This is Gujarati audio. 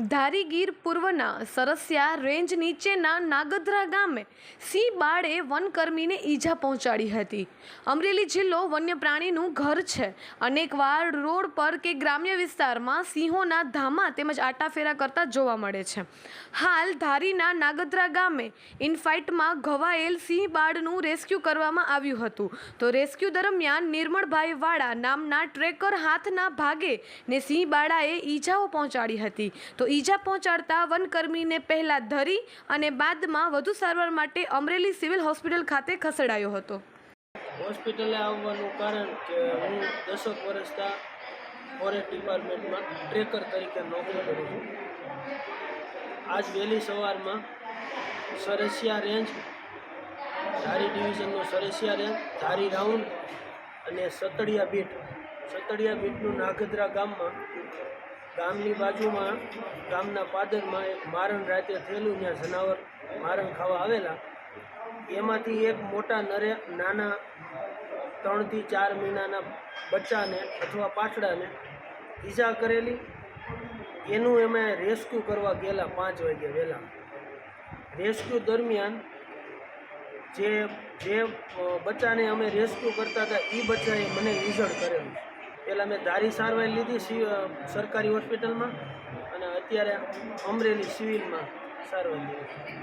ધારીગીર પૂર્વના સરસિયા રેન્જ નીચેના નાગદરા ગામે સિંહ બાળે વનકર્મીને ઈજા પહોંચાડી હતી. અમરેલી જિલ્લો વન્ય પ્રાણીનું ઘર છે. અનેકવાર રોડ પર કે ગ્રામ્ય વિસ્તારમાં સિંહોના ધામા તેમજ આટાફેરા કરતા જોવા મળે છે. હાલ ધારીના નાગદરા ગામે ઇનફાઇટમાં ઘવાયેલ સિંહ બાળનું રેસ્ક્યુ કરવામાં આવ્યું હતું. તો રેસ્ક્યુ દરમિયાન નિર્મળભાઈ વાળા નામના ટ્રેકર હાથના ભાગે ને સિંહ બાળાએ ઈજાઓ પહોંચાડી હતી. તો ઈજા પહોંચાડતા વનકર્મીને પહેલાં ધરી અને બાદમાં વધુ સારવાર માટે અમરેલી સિવિલ હોસ્પિટલ ખાતે ખસેડાયો હતો. હોસ્પિટલે આવવાનું કારણ કે હું દસક વર્ષના ફોરેસ્ટ ડિપાર્ટમેન્ટમાં ટ્રેકર તરીકે નોકરી કરું છું. આજ વહેલી સવારમાં સરસિયા રેન્જ, ધારી ડિવિઝનનો સરસિયા રેન્જ, ધારી રાઉન્ડ અને સતડિયા બીટ, સતડિયા બીટનું નાગદરા ગામમાં ગામની બાજુમાં, ગામના પાદરમાં એક મારણ રાતે થયેલું ત્યાં જનાવર મારણ ખાવા આવેલા. એમાંથી એક મોટા નરે, નાના ત્રણથી ચાર મહિનાના બચ્ચાને અથવા પાછડાને ઈજા કરેલી. એનું અમે રેસ્ક્યુ કરવા ગયેલા પાંચ વાગે વહેલા. રેસ્ક્યુ દરમિયાન જે જે બચ્ચાને અમે રેસ્ક્યુ કરતા હતા એ બચ્ચાએ મને ઇન્જર્ડ કરેલું. પહેલાં મેં ધારી સારવાર લીધી સરકારી હોસ્પિટલમાં અને અત્યારે અમરેલી સિવિલમાં સારવાર લીધી.